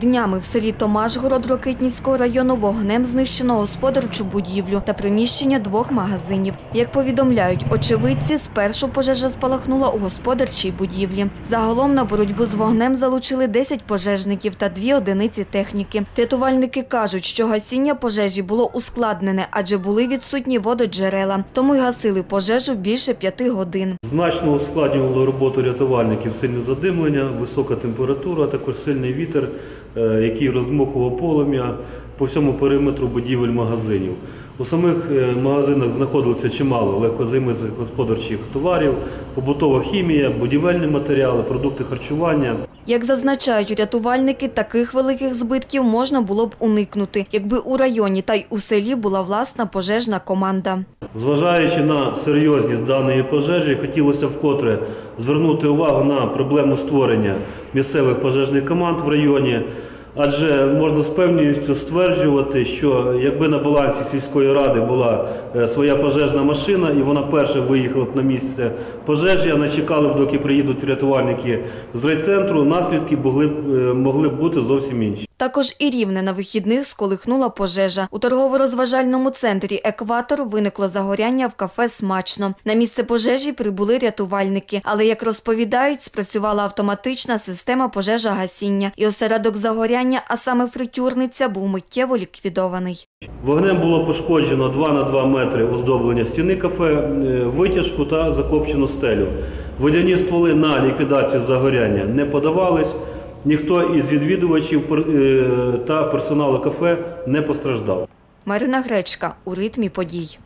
Днями в селі Томашгород Рокитнівського району вогнем знищено господарчу будівлю та приміщення двох магазинів. Як повідомляють очевидці, спершу пожежа спалахнула у господарчій будівлі. Загалом на боротьбу з вогнем залучили 10 пожежників та дві одиниці техніки. Рятувальники кажуть, що гасіння пожежі було ускладнене, адже були відсутні вододжерела, тому й гасили пожежу більше п'яти годин. Значно ускладнювало роботу рятувальників сильне задимлення, висока температура, а також сильний вітер, який роздмухував полум'я по всьому периметру будівель магазинів. У самих е, магазинах знаходилося чимало легкозаймих господарчих товарів, побутова хімія, будівельні матеріали, продукти харчування. Як зазначають рятувальники, таких великих збитків можна було б уникнути, якби у районі та й у селі була власна пожежна команда. Зважаючи на серйозність даної пожежі, хотілося вкотре звернути увагу на проблему створення місцевих пожежних команд в районі, адже можна з певністю стверджувати, що якби на балансі сільської ради була е, своя пожежна машина і вона перша виїхала б на місце пожежі, а не чекали б, доки приїдуть рятувальники з райцентру, наслідки е, могли б бути зовсім інші. Також і рівне на вихідних сколихнула пожежа. У торгово-розважальному центрі «Екватор» виникло загоряння в кафе «Смачно». На місце пожежі прибули рятувальники, але, як розповідають, спрацювала автоматична система пожежогасіння, і осередок загоряння, а саме фритюрниця, був миттєво ліквідований. Вогнем було пошкоджено 2 на 2 метри оздоблення стіни кафе, е, витяжку та закопчену стелю. Водяні стволи на ліквідацію загоряння не подавались. Ніхто із відвідувачів е, та персоналу кафе не постраждав. Марина Гречка у ритмі подій.